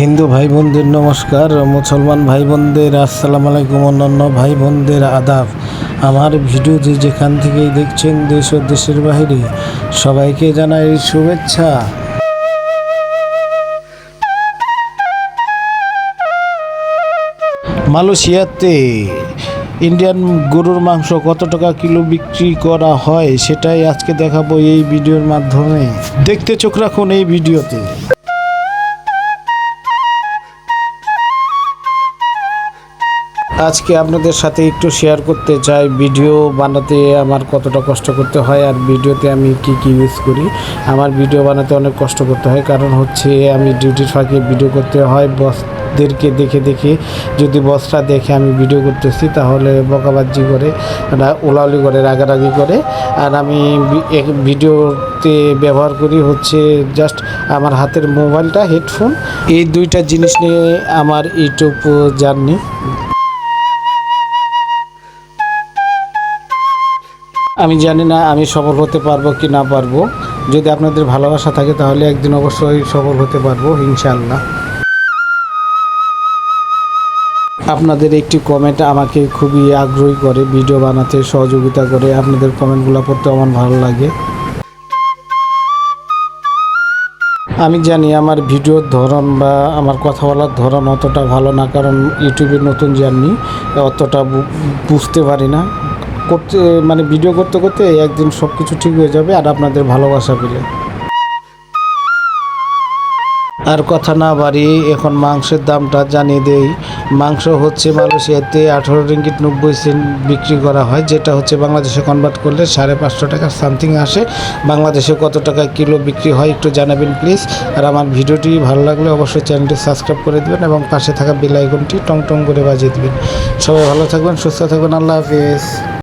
হিন্দু ভাই বোনদের নমস্কার, মুসলমান ভাই বোনদের আসসালামু আলাইকুম, অন্যান্য ভাই বোনদের আদাব। আমার ভিডিও যে যেখান থেকেই দেখছেন দেশ ও দেশের বাইরে, সবাইকে জানাই শুভেচ্ছা। মালয়েশিয়াতে ইন্ডিয়ান গরুর মাংস কত টাকা কিলো বিক্রি করা হয় সেটাই আজকে দেখাবো এই ভিডিওর মাধ্যমে। দেখতে চোখ রাখুন এই ভিডিওতে। আজকে আপনাদের সাথে একটু শেয়ার করতে চাই, ভিডিও বানাতে আমার কতটা কষ্ট করতে হয় আর ভিডিওতে আমি কি কি ইউজ করি। আমার ভিডিও বানাতে অনেক কষ্ট করতে হয়, কারণ হচ্ছে আমি ডিউটির ফাঁকে ভিডিও করতে হয় বসদেরকে দেখে দেখে যদি বসটা দেখে আমি ভিডিও করতেছি, তাহলে বকাবাজি করে ওলাউলি করে, রাগারাগি করে। আর আমি ভিডিওতে ব্যবহার করি হচ্ছে জাস্ট আমার হাতের মোবাইলটা হেডফোন এই দুইটা জিনিস নিয়ে আমার ইউটিউব জার্নি আমি জানি না আমি সফল হতে পারব কি না পারব। যদি আপনাদের ভালোবাসা থাকে, তাহলে একদিন অবশ্যই সফল হতে পারব, ইনশাআল্লাহ। আপনাদের একটি কমেন্ট আমাকে খুবই আগ্রহী করে ভিডিও বানাতে সহযোগিতা করে। আপনাদের কমেন্টগুলো পড়তে আমার ভালো লাগে। আমি জানি আমার ভিডিওর ধরন বা আমার কথা বলার ধরন অতটা ভালো না, কারণ ইউটিউবে নতুন জার্নি অতটা বুঝতে পারি না। করতে মানে ভিডিও করতে করতে একদিন সব কিছু ঠিক হয়ে যাবে আর আপনাদের ভালোবাসা পেলে। আর কথা না বাড়িয়ে এখন মাংসের দামটা জানিয়ে দেই। মাংস হচ্ছে মালয়েশিয়াতে আঠারো রিঙ্গিট নব্বই সেন্ট বিক্রি করা হয়, যেটা হচ্ছে বাংলাদেশে কনভার্ট করলে সাড়ে পাঁচশো টাকা সামথিং আসে। বাংলাদেশে কত টাকা কিলো বিক্রি হয় একটু জানাবেন প্লিজ আর আমার ভিডিওটি ভালো লাগলে অবশ্যই চ্যানেলটি সাবস্ক্রাইব করে দেবেন এবং পাশে থাকা বেল আইকনটি টং টং করে বাজিয়ে দেবেন। সবাই ভালো থাকবেন, সুস্থ থাকবেন, আল্লাহ হাফিজ।